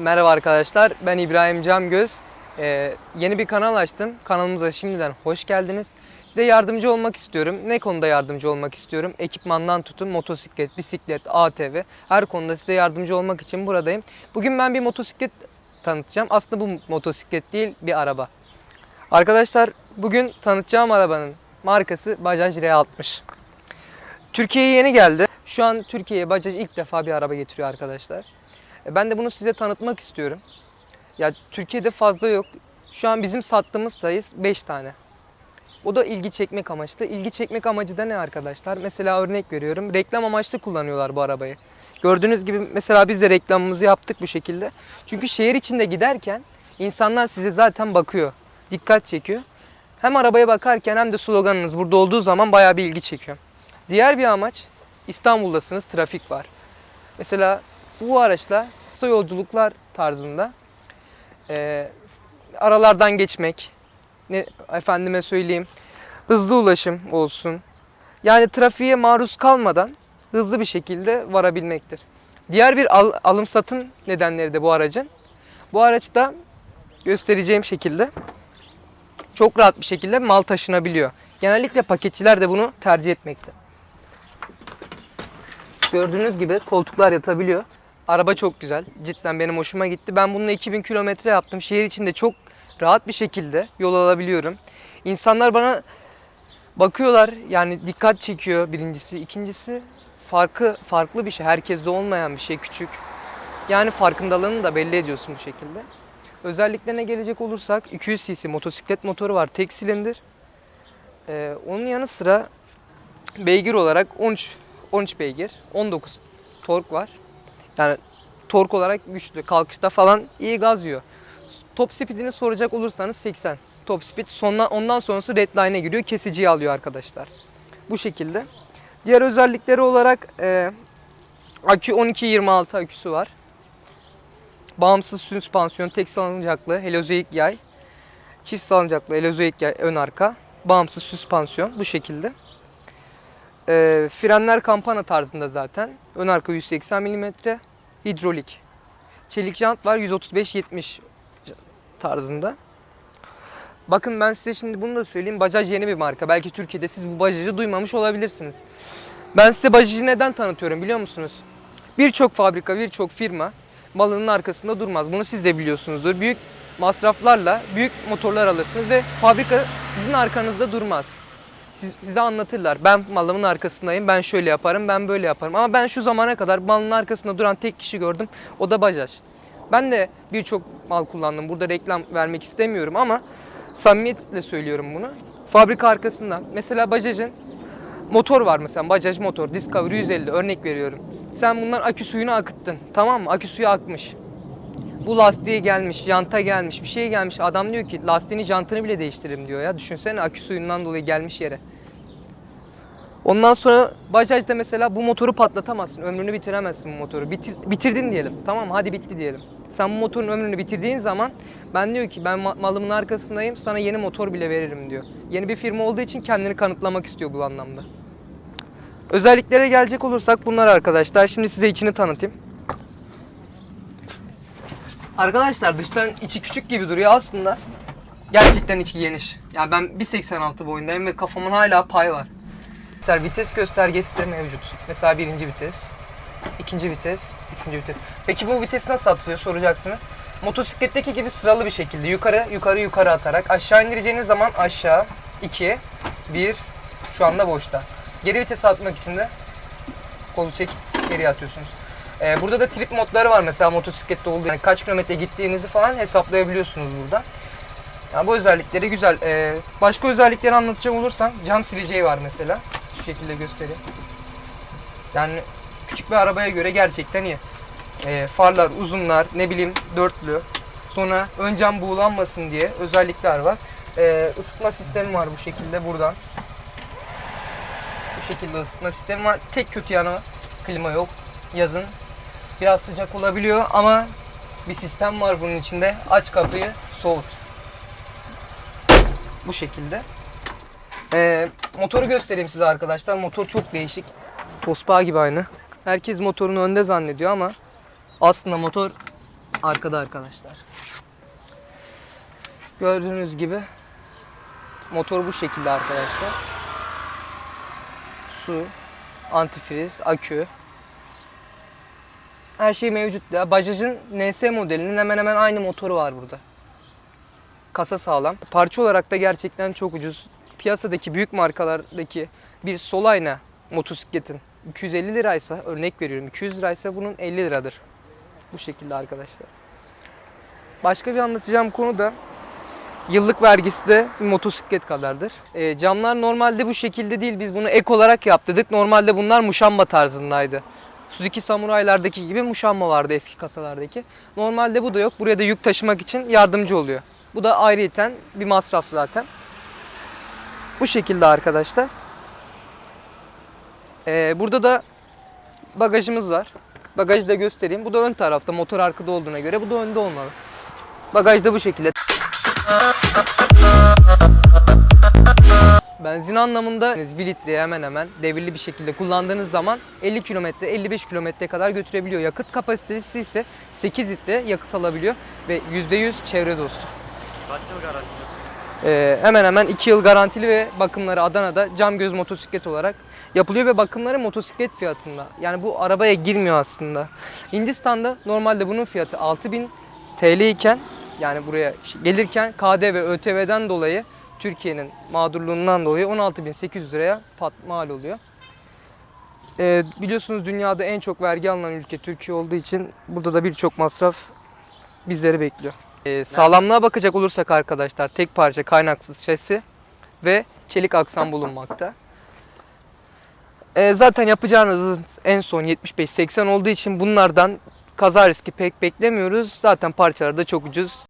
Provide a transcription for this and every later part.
Merhaba arkadaşlar, ben İbrahim Camgöz. Ee, yeni bir kanal açtım. Kanalımıza şimdiden hoş geldiniz. Size yardımcı olmak istiyorum. Ne konuda yardımcı olmak istiyorum? Ekipmandan tutun, motosiklet, bisiklet, ATV her konuda size yardımcı olmak için buradayım. Bugün ben bir motosiklet tanıtacağım. Aslında bu motosiklet değil, bir araba. Arkadaşlar bugün tanıtacağım arabanın markası Bajaj R60. Türkiye'ye yeni geldi. Şu an Türkiye'ye Bajaj ilk defa bir araba getiriyor arkadaşlar. E, Ben de bunu size tanıtmak istiyorum. Ya Türkiye'de fazla yok. Şu an bizim sattığımız sayı 5 tane. O da ilgi çekmek amaçlı. İlgi çekmek amacı da ne arkadaşlar? Mesela örnek veriyorum. Reklam amaçlı kullanıyorlar bu arabayı. Gördüğünüz gibi mesela biz de reklamımızı yaptık bu şekilde. Çünkü şehir içinde giderken insanlar size zaten bakıyor. Dikkat çekiyor. Hem arabaya bakarken hem de sloganınız burada olduğu zaman bayağı bir ilgi çekiyor. Diğer bir amaç İstanbul'dasınız, trafik var. Mesela bu araçla kısa yolculuklar tarzında e, aralardan geçmek, ne efendime söyleyeyim, hızlı ulaşım olsun. Yani trafiğe maruz kalmadan hızlı bir şekilde varabilmektir. Diğer bir al- alım satım nedenleri de bu aracın. Bu araçta göstereceğim şekilde çok rahat bir şekilde mal taşınabiliyor. Genellikle paketçiler de bunu tercih etmekte. Gördüğünüz gibi koltuklar yatabiliyor. Araba çok güzel. Cidden benim hoşuma gitti. Ben bununla 2000 kilometre yaptım. Şehir içinde çok rahat bir şekilde yol alabiliyorum. İnsanlar bana bakıyorlar. Yani dikkat çekiyor birincisi. İkincisi farkı farklı bir şey. Herkeste olmayan bir şey. Küçük. Yani farkındalığını da belli ediyorsun bu şekilde. Özelliklerine gelecek olursak 200 cc motosiklet motoru var. Tek silindir. Ee, onun yanı sıra beygir olarak 13 13 beygir, 19 tork var. Yani tork olarak güçlü. Kalkışta falan iyi gaz yiyor. Top speedini soracak olursanız 80. Top speed sonra, ondan sonrası redline'e giriyor. Kesiciyi alıyor arkadaşlar. Bu şekilde. Diğer özellikleri olarak e, akü 12-26 aküsü var. Bağımsız süspansiyon, tek salıncaklı, helozoik yay. Çift salıncaklı, helozoik yay ön arka. Bağımsız süspansiyon bu şekilde. E, frenler kampana tarzında zaten. Ön arka 180 mm. Hidrolik. Çelik jant var 135-70 tarzında. Bakın ben size şimdi bunu da söyleyeyim. Bajaj yeni bir marka. Belki Türkiye'de siz bu Bajaj'ı duymamış olabilirsiniz. Ben size Bajaj'ı neden tanıtıyorum biliyor musunuz? Birçok fabrika, birçok firma malının arkasında durmaz. Bunu siz de biliyorsunuzdur. Büyük masraflarla büyük motorlar alırsınız ve fabrika sizin arkanızda durmaz. Siz, size anlatırlar. Ben malımın arkasındayım. Ben şöyle yaparım. Ben böyle yaparım. Ama ben şu zamana kadar malın arkasında duran tek kişi gördüm. O da Bajaj. Ben de birçok mal kullandım. Burada reklam vermek istemiyorum ama samimiyetle söylüyorum bunu. Fabrika arkasında. Mesela Bajaj'ın motor var mesela. Bajaj motor. Discovery 150 örnek veriyorum. Sen bundan akü suyunu akıttın. Tamam mı? Akü suyu akmış. Bu lastiğe gelmiş, janta gelmiş, bir şey gelmiş. Adam diyor ki lastiğini, jantını bile değiştiririm diyor ya. Düşünsene akü suyundan dolayı gelmiş yere. Ondan sonra Bajaj'da mesela bu motoru patlatamazsın. Ömrünü bitiremezsin bu motoru. Bitir, bitirdin diyelim. Tamam hadi bitti diyelim. Sen bu motorun ömrünü bitirdiğin zaman ben diyor ki ben ma- malımın arkasındayım sana yeni motor bile veririm diyor. Yeni bir firma olduğu için kendini kanıtlamak istiyor bu anlamda. Özelliklere gelecek olursak bunlar arkadaşlar. Şimdi size içini tanıtayım. Arkadaşlar dıştan içi küçük gibi duruyor aslında. Gerçekten içi geniş. Yani ben 1.86 boyundayım ve kafamın hala pay var. Mesela vites göstergesi de mevcut. Mesela birinci vites, ikinci vites, üçüncü vites. Peki bu vites nasıl atılıyor soracaksınız. Motosikletteki gibi sıralı bir şekilde yukarı yukarı yukarı atarak aşağı indireceğiniz zaman aşağı 2, 1 şu anda boşta. Geri vitese atmak için de kolu çekip geriye atıyorsunuz. Ee, burada da trip modları var mesela motosiklette olduğu yani kaç kilometre gittiğinizi falan hesaplayabiliyorsunuz burada. Yani bu özellikleri güzel. Ee, başka özellikleri anlatacak olursam cam sileceği var mesela. Şu şekilde göstereyim. Yani küçük bir arabaya göre gerçekten iyi. Ee, farlar, uzunlar, ne bileyim dörtlü. Sonra ön cam buğulanmasın diye özellikler var. Ee, ısıtma sistemi var bu şekilde buradan. Bu şekilde ısıtma sistemi var. Tek kötü yanı klima yok. Yazın biraz sıcak olabiliyor ama bir sistem var bunun içinde. Aç kapıyı, soğut. Bu şekilde. Ee, motoru göstereyim size arkadaşlar. Motor çok değişik. Tospa gibi aynı. Herkes motorunu önde zannediyor ama aslında motor arkada arkadaşlar. Gördüğünüz gibi motor bu şekilde arkadaşlar. Su, antifriz, akü. Her şey mevcut. Ya Bajaj'ın NS modelinin hemen hemen aynı motoru var burada. Kasa sağlam. Parça olarak da gerçekten çok ucuz. Piyasadaki büyük markalardaki bir sol ayna motosikletin 250 liraysa örnek veriyorum 200 liraysa bunun 50 liradır. Bu şekilde arkadaşlar. Başka bir anlatacağım konu da yıllık vergisi de bir motosiklet kadardır. E, camlar normalde bu şekilde değil. Biz bunu ek olarak yaptırdık. Normalde bunlar muşamba tarzındaydı. Suzuki Samurai'lardaki gibi muşamba vardı eski kasalardaki. Normalde bu da yok. Buraya da yük taşımak için yardımcı oluyor. Bu da ayrıyeten bir masraf zaten. Bu şekilde arkadaşlar. Ee, burada da bagajımız var. Bagajı da göstereyim. Bu da ön tarafta motor arkada olduğuna göre bu da önde olmalı. Bagaj da bu şekilde. Benzin anlamında 1 litreye hemen hemen devirli bir şekilde kullandığınız zaman 50 kilometre 55 kilometre kadar götürebiliyor. Yakıt kapasitesi ise 8 litre yakıt alabiliyor ve %100 çevre dostu. Kaç yıl garanti? Ee, hemen hemen 2 yıl garantili ve bakımları Adana'da cam göz motosiklet olarak yapılıyor ve bakımları motosiklet fiyatında. Yani bu arabaya girmiyor aslında. Hindistan'da normalde bunun fiyatı 6000 TL iken yani buraya gelirken KDV ve ÖTV'den dolayı Türkiye'nin mağdurluğundan dolayı 16.800 liraya pat mal oluyor. Ee, biliyorsunuz dünyada en çok vergi alınan ülke Türkiye olduğu için burada da birçok masraf bizleri bekliyor. Ee, sağlamlığa bakacak olursak arkadaşlar tek parça kaynaksız şasi ve çelik aksam bulunmakta. Ee, zaten yapacağınız en son 75-80 olduğu için bunlardan kaza riski pek beklemiyoruz. Zaten parçalar da çok ucuz.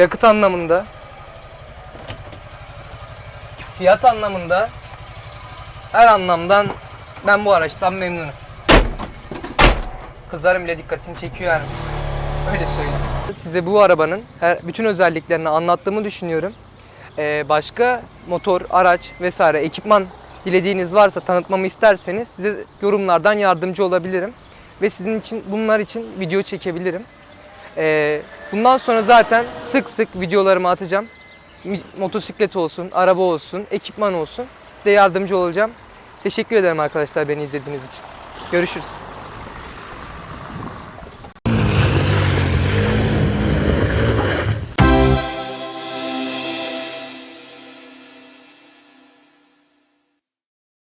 Yakıt anlamında, fiyat anlamında, her anlamdan ben bu araçtan memnunum. Kızlarım bile dikkatini çekiyor yani. Öyle söyleyeyim. Size bu arabanın her, bütün özelliklerini anlattığımı düşünüyorum. Ee, başka motor, araç vesaire ekipman dilediğiniz varsa tanıtmamı isterseniz size yorumlardan yardımcı olabilirim. Ve sizin için bunlar için video çekebilirim. Ee, bundan sonra zaten sık sık videolarımı atacağım. Motosiklet olsun, araba olsun, ekipman olsun. Size yardımcı olacağım. Teşekkür ederim arkadaşlar beni izlediğiniz için. Görüşürüz.